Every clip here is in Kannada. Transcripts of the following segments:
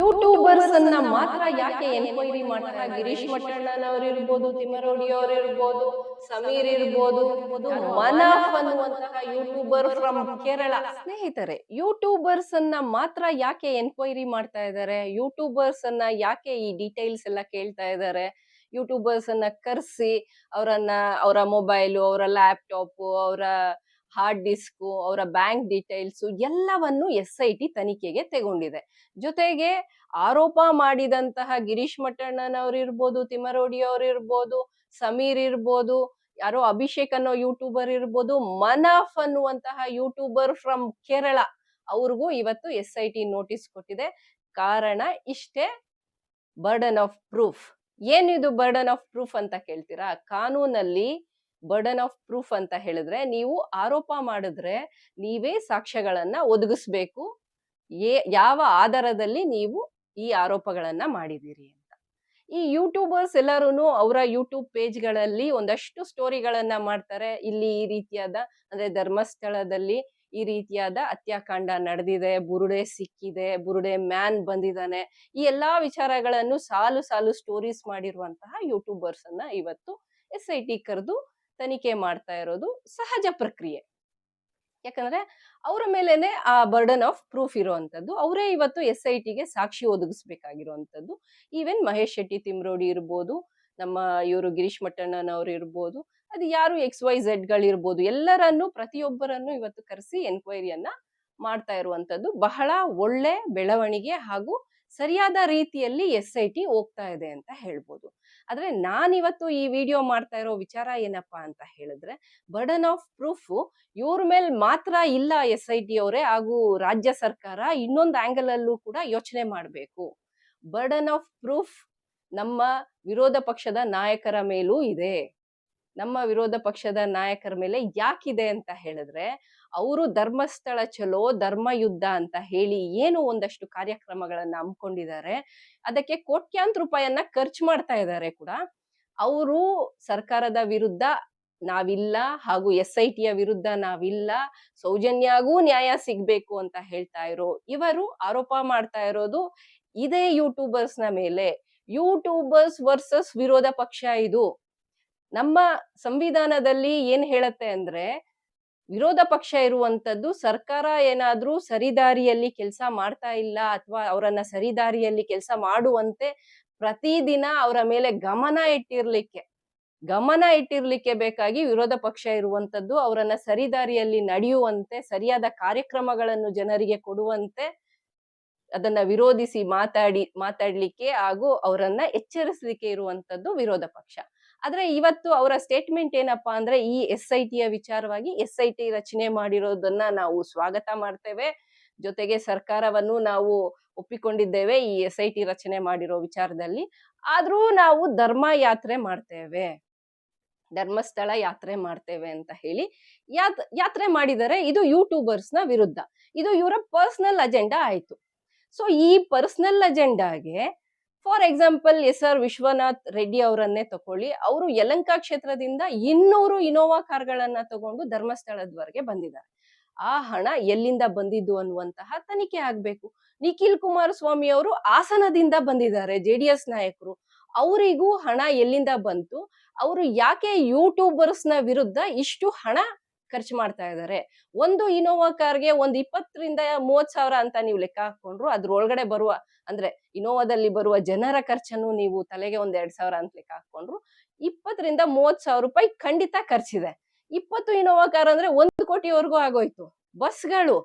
ಯೂಟ್ಯೂಬರ್ಸ್ ಅನ್ನ ಮಾತ್ರ ಯಾಕೆ ಎನ್ಕ್ವೈರಿ ಮಾಡ್ತಾರೆ? ಗಿರೀಶ್ ಮಟ್ಟಣ್ಣನವ್ರು ಇರ್ಬೋದು ತಿಮ್ಮರೋಡಿ ಅವ್ರು ಇರ್ಬೋದು ಸಮೀರ್ ಇರ್ಬೋದು ಮನಫ್ ಅನ್ನುವಂತಹ ಯೂಟ್ಯೂಬರ್ ಫ್ರಮ್ ಕೇರಳ. ಸ್ನೇಹಿತರೆ ಯೂಟ್ಯೂಬರ್ಸ್ ಅನ್ನ ಮಾತ್ರ ಯಾಕೆ ಎನ್ಕ್ವೈರಿ ಮಾಡ್ತಾ ಇದ್ದಾರೆ? ಯೂಟ್ಯೂಬರ್ಸ್ ಅನ್ನ ಯಾಕೆ ಈ ಡೀಟೇಲ್ಸ್ ಎಲ್ಲ ಕೇಳ್ತಾ ಇದ್ದಾರೆ? ಯೂಟ್ಯೂಬರ್ಸ್ ಅನ್ನ ಕರ್ಸಿ ಅವರನ್ನ, ಅವರ ಮೊಬೈಲು ಅವರ ಲ್ಯಾಪ್ಟಾಪ್ ಅವರ ಹಾರ್ಡ್ ಡಿಸ್ಕು, ಅವರ ಬ್ಯಾಂಕ್ ಡೀಟೇಲ್ಸ್ ಎಲ್ಲವನ್ನು ಎಸ್ ಐ ಟಿ ತನಿಖೆಗೆ ತಗೊಂಡಿದೆ. ಜೊತೆಗೆ ಆರೋಪ ಮಾಡಿದಂತಹ ಗಿರೀಶ್ ಮಟ್ಟಣ್ಣನವ್ರು ಇರ್ಬೋದು, ತಿಮ್ಮರೋಡಿ ಅವ್ರು ಇರ್ಬೋದು, ಸಮೀರ್ ಇರ್ಬೋದು, ಯಾರೋ ಅಭಿಷೇಕ್ ಅನ್ನೋ ಯೂಟ್ಯೂಬರ್ ಇರ್ಬೋದು, ಮನಾಫ್ ಅನ್ನುವಂತಹ ಯೂಟ್ಯೂಬರ್ ಫ್ರಮ್ ಕೇರಳ ಅವ್ರಿಗೂ ಇವತ್ತು ಎಸ್ ಐ ಟಿ ನೋಟಿಸ್ ಕೊಟ್ಟಿದೆ. ಕಾರಣ ಇಷ್ಟೇ ಬರ್ಡನ್ ಆಫ್ ಪ್ರೂಫ್ ಏನಿದು ಬರ್ಡನ್ ಆಫ್ ಪ್ರೂಫ್ ಅಂತ ಕೇಳ್ತೀರಾ? ಕಾನೂನಲ್ಲಿ ಬರ್ಡನ್ ಆಫ್ ಪ್ರೂಫ್ ಅಂತ ಹೇಳಿದ್ರೆ ನೀವು ಆರೋಪ ಮಾಡಿದ್ರೆ ನೀವೇ ಸಾಕ್ಷ್ಯಗಳನ್ನ ಒದಗಿಸ್ಬೇಕು. ಯಾವ ಆಧಾರದಲ್ಲಿ ನೀವು ಈ ಆರೋಪಗಳನ್ನ ಮಾಡಿದ್ದೀರಿ ಅಂತ. ಈ ಯೂಟ್ಯೂಬರ್ಸ್ ಎಲ್ಲರೂ ಅವರ ಯೂಟ್ಯೂಬ್ ಪೇಜ್ಗಳಲ್ಲಿ ಒಂದಷ್ಟು ಸ್ಟೋರಿಗಳನ್ನ ಮಾಡ್ತಾರೆ. ಇಲ್ಲಿ ಈ ರೀತಿಯಾದ, ಅಂದ್ರೆ ಧರ್ಮಸ್ಥಳದಲ್ಲಿ ಈ ರೀತಿಯಾದ ಹತ್ಯಾಕಾಂಡ ನಡೆದಿದೆ, ಬುರುಡೆ ಸಿಕ್ಕಿದೆ, ಬುರುಡೆ ಮ್ಯಾನ್ ಬಂದಿದ್ದಾನೆ. ಈ ಎಲ್ಲಾ ವಿಚಾರಗಳನ್ನು ಸಾಲು ಸಾಲು ಸ್ಟೋರೀಸ್ ಮಾಡಿರುವಂತಹ ಯೂಟ್ಯೂಬರ್ಸ್ ಅನ್ನ ಇವತ್ತು ಎಸ್ ಐ ಟಿ ಕರೆದು ತನಿಖೆ ಮಾಡ್ತಾ ಇರೋದು ಸಹಜ ಪ್ರಕ್ರಿಯೆ. ಯಾಕಂದ್ರೆ ಅವರ ಮೇಲೇನೆ ಆ ಬರ್ಡನ್ ಆಫ್ ಪ್ರೂಫ್ ಇರುವಂತದ್ದು ಅವರೇ ಇವತ್ತು ಎಸ್ ಐ ಟಿಗೆ ಸಾಕ್ಷಿ ಒದಗಿಸ್ಬೇಕಾಗಿರುವಂತದ್ದು ಈವನ್ ಮಹೇಶ್ ಶೆಟ್ಟಿ ತಿಮ್ರೋಡಿ ಇರ್ಬೋದು, ನಮ್ಮ ಇವರು ಗಿರೀಶ್ ಮಟ್ಟಣ್ಣನವ್ರು ಇರ್ಬೋದು, ಅದು ಯಾರು ಎಕ್ಸ್ ವೈ ಝೆಡ್ ಗಳಿರ್ಬೋದು, ಎಲ್ಲರನ್ನು ಪ್ರತಿಯೊಬ್ಬರನ್ನು ಇವತ್ತು ಕರೆಸಿ ಎನ್ಕ್ವೈರಿಯನ್ನ ಮಾಡ್ತಾ ಇರುವಂತದ್ದು ಬಹಳ ಒಳ್ಳೆ ಬೆಳವಣಿಗೆ ಹಾಗೂ ಸರಿಯಾದ ರೀತಿಯಲ್ಲಿ ಎಸ್ ಐ ಟಿ ಹೋಗ್ತಾ ಇದೆ ಅಂತ ಹೇಳ್ಬೋದು. ಆದ್ರೆ ನಾನಿವತ್ತು ಈ ವಿಡಿಯೋ ಮಾಡ್ತಾ ಇರೋ ವಿಚಾರ ಏನಪ್ಪಾ ಅಂತ ಹೇಳಿದ್ರೆ ಬರ್ಡನ್ ಆಫ್ ಪ್ರೂಫ್ ಇವ್ರ ಮೇಲ್ ಮಾತ್ರ ಇಲ್ಲ ಎಸ್ ಐ ಟಿ ಅವರೇ ಹಾಗೂ ರಾಜ್ಯ ಸರ್ಕಾರ ಇನ್ನೊಂದು ಆಂಗಲ್ ಅಲ್ಲೂ ಕೂಡ ಯೋಚನೆ ಮಾಡಬೇಕು. ಬರ್ಡನ್ ಆಫ್ ಪ್ರೂಫ್ ನಮ್ಮ ವಿರೋಧ ಪಕ್ಷದ ನಾಯಕರ ಮೇಲೂ ಇದೆ. ನಮ್ಮ ವಿರೋಧ ಪಕ್ಷದ ನಾಯಕರ ಮೇಲೆ ಯಾಕಿದೆ ಅಂತ ಹೇಳಿದ್ರೆ ಅವರು ಧರ್ಮಸ್ಥಳ ಚಲೋ ಧರ್ಮ ಯುದ್ಧ ಅಂತ ಹೇಳಿ ಏನು ಒಂದಷ್ಟು ಕಾರ್ಯಕ್ರಮಗಳನ್ನ ಹಮ್ಮಿಕೊಂಡಿದ್ದಾರೆ. ಅದಕ್ಕೆ ಕೋಟ್ಯಾಂತ ರೂಪಾಯನ್ನ ಖರ್ಚು ಮಾಡ್ತಾ ಇದ್ದಾರೆ ಕೂಡ. ಅವರು ಸರ್ಕಾರದ ವಿರುದ್ಧ ನಾವಿಲ್ಲ ಹಾಗೂ ಎಸ್ ಐ ಟಿಯ ವಿರುದ್ಧ ನಾವಿಲ್ಲ, ಸೌಜನ್ಯಾಗೂ ನ್ಯಾಯ ಸಿಗ್ಬೇಕು ಅಂತ ಹೇಳ್ತಾ ಇರೋ, ಇವರು ಆರೋಪ ಮಾಡ್ತಾ ಇರೋದು ಇದೇ ಯೂಟ್ಯೂಬರ್ಸ್ನ ಮೇಲೆ. ಯೂಟ್ಯೂಬರ್ಸ್ ವರ್ಸಸ್ ವಿರೋಧ ಪಕ್ಷ ಇದು. ನಮ್ಮ ಸಂವಿಧಾನದಲ್ಲಿ ಏನ್ ಹೇಳತ್ತೆ ಅಂದ್ರೆ ವಿರೋಧ ಪಕ್ಷ ಇರುವಂತದ್ದು ಸರ್ಕಾರ ಏನಾದ್ರೂ ಸರಿದಾರಿಯಲ್ಲಿ ಕೆಲಸ ಮಾಡ್ತಾ ಇಲ್ಲ ಅಥವಾ ಅವರನ್ನ ಸರಿದಾರಿಯಲ್ಲಿ ಕೆಲಸ ಮಾಡುವಂತೆ ಪ್ರತಿದಿನ ಅವರ ಮೇಲೆ ಗಮನ ಇಟ್ಟಿರ್ಲಿಕ್ಕೆ ಗಮನ ಇಟ್ಟಿರ್ಲಿಕ್ಕೆ ಬೇಕಾಗಿ ವಿರೋಧ ಪಕ್ಷ ಇರುವಂತದ್ದು ಅವರನ್ನ ಸರಿದಾರಿಯಲ್ಲಿ ನಡೆಯುವಂತೆ, ಸರಿಯಾದ ಕಾರ್ಯಕ್ರಮಗಳನ್ನು ಜನರಿಗೆ ಕೊಡುವಂತೆ ಅದನ್ನ ವಿರೋಧಿಸಿ ಮಾತಾಡಿ, ಮಾತಾಡ್ಲಿಕ್ಕೆ ಹಾಗೂ ಅವರನ್ನ ಎಚ್ಚರಿಸಲಿಕ್ಕೆ ಇರುವಂತದ್ದು ವಿರೋಧ ಪಕ್ಷ. ಆದ್ರೆ ಇವತ್ತು ಅವರ ಸ್ಟೇಟ್ಮೆಂಟ್ ಏನಪ್ಪಾ ಅಂದ್ರೆ ಈ ಎಸ್ ಐ ಟಿಯ ವಿಚಾರವಾಗಿ ಎಸ್ ಐ ಟಿ ರಚನೆ ಮಾಡಿರೋದನ್ನ ನಾವು ಸ್ವಾಗತ ಮಾಡ್ತೇವೆ. ಜೊತೆಗೆ ಸರ್ಕಾರವನ್ನು ನಾವು ಒಪ್ಪಿಕೊಂಡಿದ್ದೇವೆ ಈ ಎಸ್ ಐ ಟಿ ರಚನೆ ಮಾಡಿರೋ ವಿಚಾರದಲ್ಲಿ. ಆದ್ರೂ ನಾವು ಧರ್ಮ ಯಾತ್ರೆ ಮಾಡ್ತೇವೆ. ಧರ್ಮಸ್ಥಳ ಯಾತ್ರೆ ಮಾಡ್ತೇವೆ ಅಂತ ಹೇಳಿ ಯಾತ್, ಯಾತ್ರೆ ಮಾಡಿದರೆ ಇದು ಯೂಟ್ಯೂಬರ್ಸ್ನ ವಿರುದ್ಧ. ಇದು ಇವರ ಪರ್ಸನಲ್ ಅಜೆಂಡಾ ಆಯ್ತು. ಸೊ ಈ personal ಅಜೆಂಡಾಗೆ for example S R Vishwanath Reddy ಅವರನ್ನೇ ತಕೊಳ್ಳಿ. ಅವರು ಯಲಂಕ ಕ್ಷೇತ್ರದಿಂದ ಇನ್ನೂರು ಇನೋವಾ ಕಾರ್ಗಳನ್ನ ತಗೊಂಡು ಧರ್ಮಸ್ಥಳದವರೆಗೆ ಬಂದಿದ್ದಾರೆ. ಆ ಹಣ ಎಲ್ಲಿಂದ ಬಂದಿದ್ದು ಅನ್ನುವಂತಹ ತನಿಖೆ ಆಗ್ಬೇಕು. ನಿಖಿಲ್ ಕುಮಾರಸ್ವಾಮಿ ಅವರು ಹಾಸನದಿಂದ ಬಂದಿದ್ದಾರೆ ಜೆ ಡಿ ಎಸ್ ನಾಯಕರು. ಅವರಿಗೂ ಹಣ ಎಲ್ಲಿಂದ ಬಂತು? ಅವರು ಯಾಕೆ ಯೂಟ್ಯೂಬರ್ಸ್ನ ವಿರುದ್ಧ ಇಷ್ಟು ಹಣ ಖರ್ಚು ಮಾಡ್ತಾ ಇದ್ದಾರೆ. ಒಂದು ಇನೋವಾ ಕಾರ್ಗೆ ಒಂದು ಇಪ್ಪತ್ತರಿಂದ ಮೂವತ್ ಸಾವಿರ ಅಂತ ನೀವು ಲೆಕ್ಕ ಹಾಕೊಂಡ್ರು, ಅದ್ರೊಳಗಡೆ ಬರುವ, ಅಂದ್ರೆ ಇನೋವಾದಲ್ಲಿ ಬರುವ ಜನರ ಖರ್ಚನ್ನು ನೀವು ತಲೆಗೆ ಒಂದ್ ಎರಡ್ ಸಾವಿರ ಅಂತ ಲೆಕ್ಕ ಹಾಕೊಂಡ್ರು, ಇಪ್ಪತ್ತರಿಂದ ಮೂವತ್ ಸಾವಿರ ರೂಪಾಯಿ ಖಂಡಿತ ಖರ್ಚಿದೆ. ಇಪ್ಪತ್ತು ಇನೋವಾ ಕಾರ್ ಅಂದ್ರೆ ಒಂದು ಕೋಟಿವರೆಗೂ ಆಗೋಯ್ತು. ಬಸ್ಗಳು,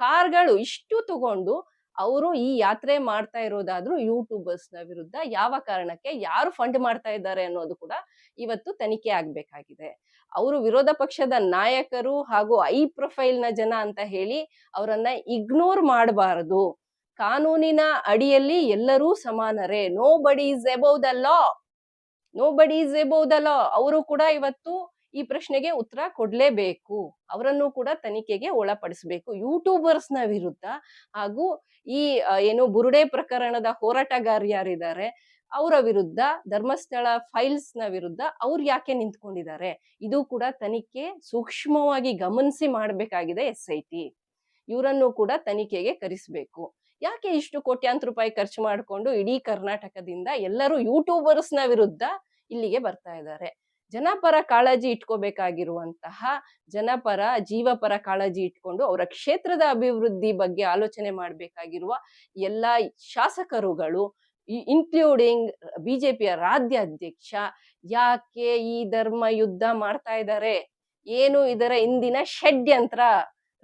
ಕಾರ್ಗಳು ಇಷ್ಟು ತಗೊಂಡು ಅವರು ಈ ಯಾತ್ರೆ ಮಾಡ್ತಾ ಇರೋದಾದ್ರೂ ಯೂಟ್ಯೂಬರ್ಸ್ನ ವಿರುದ್ಧ ಯಾವ ಕಾರಣಕ್ಕೆ ಯಾರು ಫಂಡ್ ಮಾಡ್ತಾ ಇದ್ದಾರೆ ಅನ್ನೋದು ಕೂಡ ಇವತ್ತು ತನಿಖೆ ಆಗ್ಬೇಕಾಗಿದೆ. ಅವರು ವಿರೋಧ ಪಕ್ಷದ ನಾಯಕರು ಹಾಗೂ ಐ ಪ್ರೊಫೈಲ್ನ ಜನ ಅಂತ ಹೇಳಿ ಅವರನ್ನ ಇಗ್ನೋರ್ ಮಾಡಬಾರದು. ಕಾನೂನಿನ ಅಡಿಯಲ್ಲಿ ಎಲ್ಲರೂ ಸಮಾನರೇ. Nobody is above the law nobody is above the law ಅವರು ಕೂಡ ಇವತ್ತು ಈ ಪ್ರಶ್ನೆಗೆ ಉತ್ತರ ಕೊಡ್ಲೇಬೇಕು. ಅವರನ್ನು ಕೂಡ ತನಿಖೆಗೆ ಒಳಪಡಿಸಬೇಕು. ಯೂಟ್ಯೂಬರ್ಸ್ನ ವಿರುದ್ಧ ಹಾಗೂ ಈ ಏನು ಬುರುಡೆ ಪ್ರಕರಣದ ಹೋರಾಟಗಾರ ಯಾರಿದ್ದಾರೆ ಅವರ ವಿರುದ್ಧ, ಧರ್ಮಸ್ಥಳ ಫೈಲ್ಸ್ನ ವಿರುದ್ಧ ಅವ್ರು ಯಾಕೆ ನಿಂತ್ಕೊಂಡಿದ್ದಾರೆ? ಇದು ಕೂಡ ತನಿಖೆ ಸೂಕ್ಷ್ಮವಾಗಿ ಗಮನಿಸಿ ಮಾಡಬೇಕಾಗಿದೆ ಎಸ್ ಐ ಟಿ. ಇವರನ್ನು ಕೂಡ ತನಿಖೆಗೆ ಕರೆಸಬೇಕು. ಯಾಕೆ ಇಷ್ಟು ಕೋಟ್ಯಾಂತರ ರೂಪಾಯಿ ಖರ್ಚು ಮಾಡಿಕೊಂಡು ಇಡೀ ಕರ್ನಾಟಕದಿಂದ ಎಲ್ಲರೂ ಯೂಟ್ಯೂಬರ್ಸ್ನ ವಿರುದ್ಧ ಇಲ್ಲಿಗೆ ಬರ್ತಾ ಇದ್ದಾರೆ? ಜನಪರ ಕಾಳಜಿ ಇಟ್ಕೋಬೇಕಾಗಿರುವಂತಹ, ಜನಪರ, ಜೀವಪರ ಕಾಳಜಿ ಇಟ್ಕೊಂಡು ಅವರ ಕ್ಷೇತ್ರದ ಅಭಿವೃದ್ಧಿ ಬಗ್ಗೆ ಆಲೋಚನೆ ಮಾಡಬೇಕಾಗಿರುವ ಎಲ್ಲ ಶಾಸಕರುಗಳು ಇನ್ಕ್ಲೂಡಿಂಗ್ ಬಿಜೆಪಿಯ ರಾಜ್ಯಾಧ್ಯಕ್ಷ ಯಾಕೆ ಈ ಧರ್ಮ ಯುದ್ಧ ಮಾಡ್ತಾ ಇದ್ದಾರೆ ಏನು ಇದರ ಇಂದಿನ ಷಡ್ಯಂತ್ರ?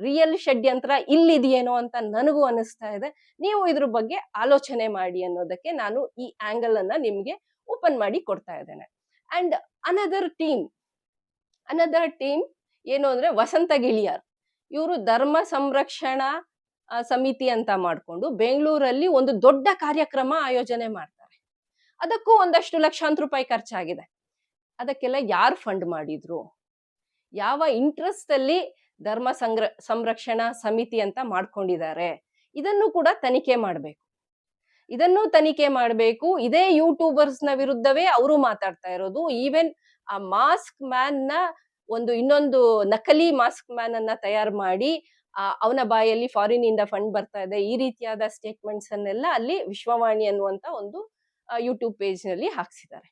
ರಿಯಲ್ ಷಡ್ಯಂತ್ರ ಇಲ್ಲಿದೆಯೇನೋ ಅಂತ ನನಗೂ ಅನಿಸ್ತಾ ಇದೆ. ನೀವು ಇದ್ರ ಬಗ್ಗೆ ಆಲೋಚನೆ ಮಾಡಿ ಅನ್ನೋದಕ್ಕೆ ನಾನು ಈ ಆಂಗಲ್ ಅನ್ನ ನಿಮ್ಗೆ ಓಪನ್ ಮಾಡಿ ಕೊಡ್ತಾ ಇದ್ದೇನೆ. And another team another team ಏನು ಅಂದ್ರೆ ವಸಂತ ಗಿಳಿಯಾರ್. ಇವರು ಧರ್ಮ ಸಂರಕ್ಷಣಾ ಸಮಿತಿ ಅಂತ ಮಾಡಿಕೊಂಡು ಬೆಂಗಳೂರಲ್ಲಿ ಒಂದು ದೊಡ್ಡ ಕಾರ್ಯಕ್ರಮ ಆಯೋಜನೆ ಮಾಡ್ತಾರೆ. ಅದಕ್ಕೂ ಒಂದಷ್ಟು ಲಕ್ಷಾಂತರ ರೂಪಾಯಿ ಖರ್ಚಾಗಿದೆ. ಅದಕ್ಕೆಲ್ಲ ಯಾರು ಫಂಡ್ ಮಾಡಿದ್ರು? ಯಾವ ಇಂಟ್ರೆಸ್ಟ್ ಅಲ್ಲಿ ಧರ್ಮ ಸಂಗ್ರ, ಸಂರಕ್ಷಣಾ ಸಮಿತಿ ಅಂತ ಮಾಡ್ಕೊಂಡಿದ್ದಾರೆ? ಇದನ್ನು ಕೂಡ ತನಿಖೆ ಮಾಡಬೇಕು. ಇದನ್ನು ತನಿಖೆ ಮಾಡಬೇಕು. ಇದೇ ಯೂಟ್ಯೂಬರ್ಸ್ನ ವಿರುದ್ಧವೇ ಅವರು ಮಾತಾಡ್ತಾ ಇರೋದು. ಈವೆನ್ ಆ ಮಾಸ್ಕ್ ಮ್ಯಾನ್ನ ಒಂದು ಇನ್ನೊಂದು ನಕಲಿ ಮಾಸ್ಕ್ ಮ್ಯಾನ್ ಅನ್ನ ತಯಾರು ಮಾಡಿ ಅವನ ಬಾಯಲ್ಲಿ ಫಾರಿನ್ ಇಂದ ಫಂಡ್ ಬರ್ತಾ ಇದೆ. ಈ ರೀತಿಯಾದ ಸ್ಟೇಟ್ಮೆಂಟ್ಸ್ ಅನ್ನೆಲ್ಲ ಅಲ್ಲಿ ವಿಶ್ವವಾಣಿ ಅನ್ನುವಂತ ಒಂದು ಯೂಟ್ಯೂಬ್ ಪೇಜ್ನಲ್ಲಿ ಹಾಕ್ಸಿದ್ದಾರೆ.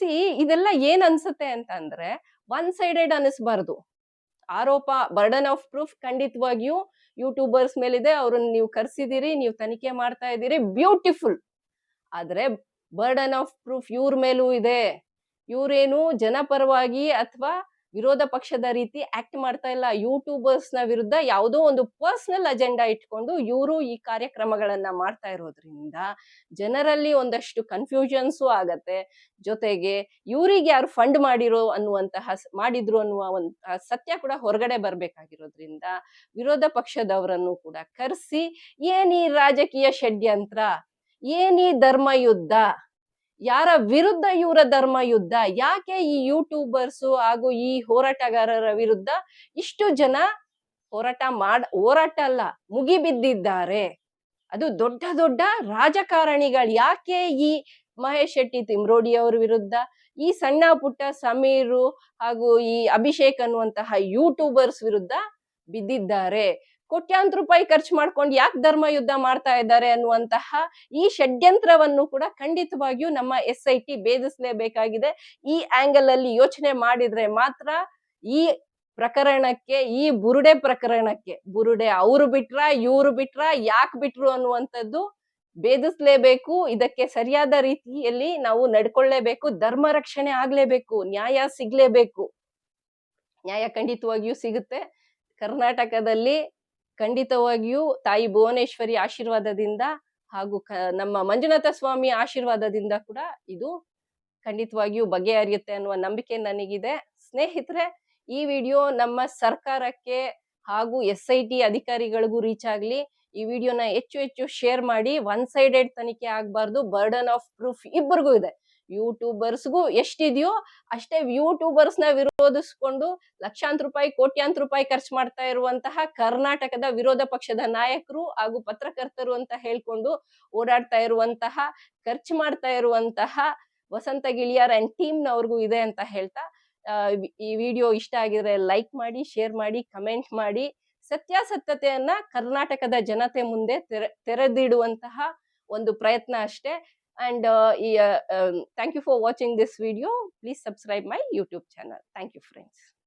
ಸಿ ಇದೆಲ್ಲ ಏನ್ ಅನ್ಸುತ್ತೆ ಅಂತ ಅಂದ್ರೆ ಒನ್ ಸೈಡೆಡ್ ಅನಿಸ್ಬಾರ್ದು. ಆರೋಪ ಬರ್ಡನ್ ಆಫ್ ಪ್ರೂಫ್ ಖಂಡಿತವಾಗಿಯೂ ಯೂಟ್ಯೂಬರ್ಸ್ ಮೇಲಿದೆ. ಅವ್ರನ್ನ ನೀವು ಕರ್ಸಿದಿರಿ, ನೀವು ತನಿಖೆ ಮಾಡ್ತಾ ಇದ್ದೀರಿ. ಬ್ಯೂಟಿಫುಲ್ ಆದ್ರೆ ಬರ್ಡನ್ ಆಫ್ ಪ್ರೂಫ್ ಇವ್ರ ಮೇಲೂ ಇದೆ. ಇವ್ರೇನು ಜನಪರವಾಗಿ ಅಥವಾ ವಿರೋಧ ಪಕ್ಷದ ರೀತಿ ಆಕ್ಟ್ ಮಾಡ್ತಾ ಇಲ್ಲ. ಯೂಟ್ಯೂಬರ್ಸ್ನ ವಿರುದ್ಧ ಯಾವುದೋ ಒಂದು ಪರ್ಸನಲ್ ಅಜೆಂಡಾ ಇಟ್ಕೊಂಡು ಇವರು ಈ ಕಾರ್ಯಕ್ರಮಗಳನ್ನ ಮಾಡ್ತಾ ಇರೋದ್ರಿಂದ ಜನರಲ್ಲಿ ಒಂದಷ್ಟು ಕನ್ಫ್ಯೂಷನ್ಸು ಆಗತ್ತೆ. ಜೊತೆಗೆ ಇವರಿಗೆ ಯಾರು ಫಂಡ್ ಮಾಡಿರೋ ಅನ್ನುವಂತಹ ಮಾಡಿದ್ರು ಅನ್ನುವ ಒಂದು ಸತ್ಯ ಕೂಡ ಹೊರಗಡೆ ಬರ್ಬೇಕಾಗಿರೋದ್ರಿಂದ ವಿರೋಧ ಪಕ್ಷದವರನ್ನು ಕೂಡ ಕರೆಸಿ, ಏನೀ ರಾಜಕೀಯ ಷಡ್ಯಂತ್ರ? ಏನೀ ಧರ್ಮ ಯುದ್ಧ ಯಾರ ವಿರುದ್ಧ ಇವರ ಧರ್ಮ ಯುದ್ಧ? ಯಾಕೆ ಈ ಯೂಟ್ಯೂಬರ್ಸು ಹಾಗೂ ಈ ಹೋರಾಟಗಾರರ ವಿರುದ್ಧ ಇಷ್ಟು ಜನ ಹೋರಾಟ ಮಾಡ, ಹೋರಾಟ ಅಲ್ಲ, ಮುಗಿಬಿದ್ದಿದ್ದಾರೆ? ಅದು ದೊಡ್ಡ ದೊಡ್ಡ ರಾಜಕಾರಣಿಗಳು. ಯಾಕೆ ಈ ಮಹೇಶ್ ಶೆಟ್ಟಿ ತಿಮ್ರೋಡಿ ಅವ್ರ ವಿರುದ್ಧ? ಈ ಸಣ್ಣ ಪುಟ್ಟ ಸಮೀರು ಹಾಗೂ ಈ ಅಭಿಷೇಕ್ ಅನ್ನುವಂತಹ ಯೂಟ್ಯೂಬರ್ಸ್ ವಿರುದ್ಧ ಬಿದ್ದಿದ್ದಾರೆ. ಕೋಟ್ಯಾಂತರ ರೂಪಾಯಿ ಖರ್ಚು ಮಾಡ್ಕೊಂಡು ಯಾಕೆ ಧರ್ಮ ಯುದ್ಧ ಮಾಡ್ತಾ ಇದ್ದಾರೆ ಅನ್ನುವಂತಹ ಈ ಷಡ್ಯಂತ್ರವನ್ನು ಕೂಡ ಖಂಡಿತವಾಗಿಯೂ ನಮ್ಮ ಎಸ್ ಐ ಟಿ ಭೇದಿಸಲೇಬೇಕಾಗಿದೆ. ಈ ಆಂಗಲ್ ಅಲ್ಲಿ ಯೋಚನೆ ಮಾಡಿದ್ರೆ ಮಾತ್ರ ಈ ಪ್ರಕರಣಕ್ಕೆ, ಈ ಬುರುಡೆ ಪ್ರಕರಣಕ್ಕೆ, ಬುರುಡೆ ಅವರು ಬಿಟ್ರ, ಇವ್ರು ಬಿಟ್ರ, ಯಾಕೆ ಬಿಟ್ರು ಅನ್ನುವಂಥದ್ದು ಭೇದಿಸ್ಲೇಬೇಕು. ಇದಕ್ಕೆ ಸರಿಯಾದ ರೀತಿಯಲ್ಲಿ ನಾವು ನಡ್ಕೊಳ್ಳೇಬೇಕು. ಧರ್ಮ ರಕ್ಷಣೆ ಆಗ್ಲೇಬೇಕು. ನ್ಯಾಯ ಸಿಗ್ಲೇಬೇಕು. ನ್ಯಾಯ ಖಂಡಿತವಾಗಿಯೂ ಸಿಗುತ್ತೆ. ಕರ್ನಾಟಕದಲ್ಲಿ ಖಂಡಿತವಾಗಿಯೂ ತಾಯಿ ಭುವನೇಶ್ವರಿ ಆಶೀರ್ವಾದದಿಂದ ಹಾಗೂ ನಮ್ಮ ಮಂಜುನಾಥ ಸ್ವಾಮಿ ಆಶೀರ್ವಾದದಿಂದ ಕೂಡ ಇದು ಖಂಡಿತವಾಗಿಯೂ ಬಗೆಹರಿಯುತ್ತೆ ಅನ್ನುವ ನಂಬಿಕೆ ನನಗಿದೆ. ಸ್ನೇಹಿತರೆ, ಈ ವಿಡಿಯೋ ನಮ್ಮ ಸರ್ಕಾರಕ್ಕೆ ಹಾಗೂ ಎಸ್ ಐ ಟಿ ಅಧಿಕಾರಿಗಳಿಗೂ ರೀಚ್ ಆಗ್ಲಿ. ಈ ವಿಡಿಯೋನ ಹೆಚ್ಚು ಹೆಚ್ಚು ಶೇರ್ ಮಾಡಿ ಒನ್ ಸೈಡೆಡ್ ತನಿಖೆ ಆಗಬಾರ್ದು. ಬರ್ಡನ್ ಆಫ್ ಪ್ರೂಫ್ ಇಬ್ಬರಿಗೂ ಇದೆ. ಯೂಟ್ಯೂಬರ್ಸ್ಗೂ ಎಷ್ಟಿದೆಯೋ ಅಷ್ಟೇ ಯೂಟ್ಯೂಬರ್ಸ್ನ ವಿರೋಧಿಸ್ಕೊಂಡು ಲಕ್ಷಾಂತರ ರೂಪಾಯಿ, ಕೋಟ್ಯಾಂತರ ರೂಪಾಯಿ ಖರ್ಚು ಮಾಡ್ತಾ ಇರುವಂತಹ ಕರ್ನಾಟಕದ ವಿರೋಧ ಪಕ್ಷದ ನಾಯಕರು ಹಾಗೂ ಪತ್ರಕರ್ತರು ಅಂತ ಹೇಳ್ಕೊಂಡು ಓಡಾಡ್ತಾ ಇರುವಂತಹ, ಖರ್ಚು ಮಾಡ್ತಾ ಇರುವಂತಹ ವಸಂತ ಗಿಳಿಯಾರ್ ಅಂಡ್ ಟೀಮ್ ನವ್ರಿಗೂ ಇದೆ ಅಂತ ಹೇಳ್ತಾ ಈ ವಿಡಿಯೋ ಇಷ್ಟ ಆಗಿದ್ರೆ ಲೈಕ್ ಮಾಡಿ, ಶೇರ್ ಮಾಡಿ, ಕಮೆಂಟ್ ಮಾಡಿ. ಸತ್ಯಾಸತ್ಯತೆಯನ್ನ ಕರ್ನಾಟಕದ ಜನತೆ ಮುಂದೆ ತೆರೆ, ತೆರೆದಿಡುವಂತಹ ಒಂದು ಪ್ರಯತ್ನ ಅಷ್ಟೇ. And uh, yeah, um, thank you for watching this video. Please subscribe my YouTube channel. Thank you, friends.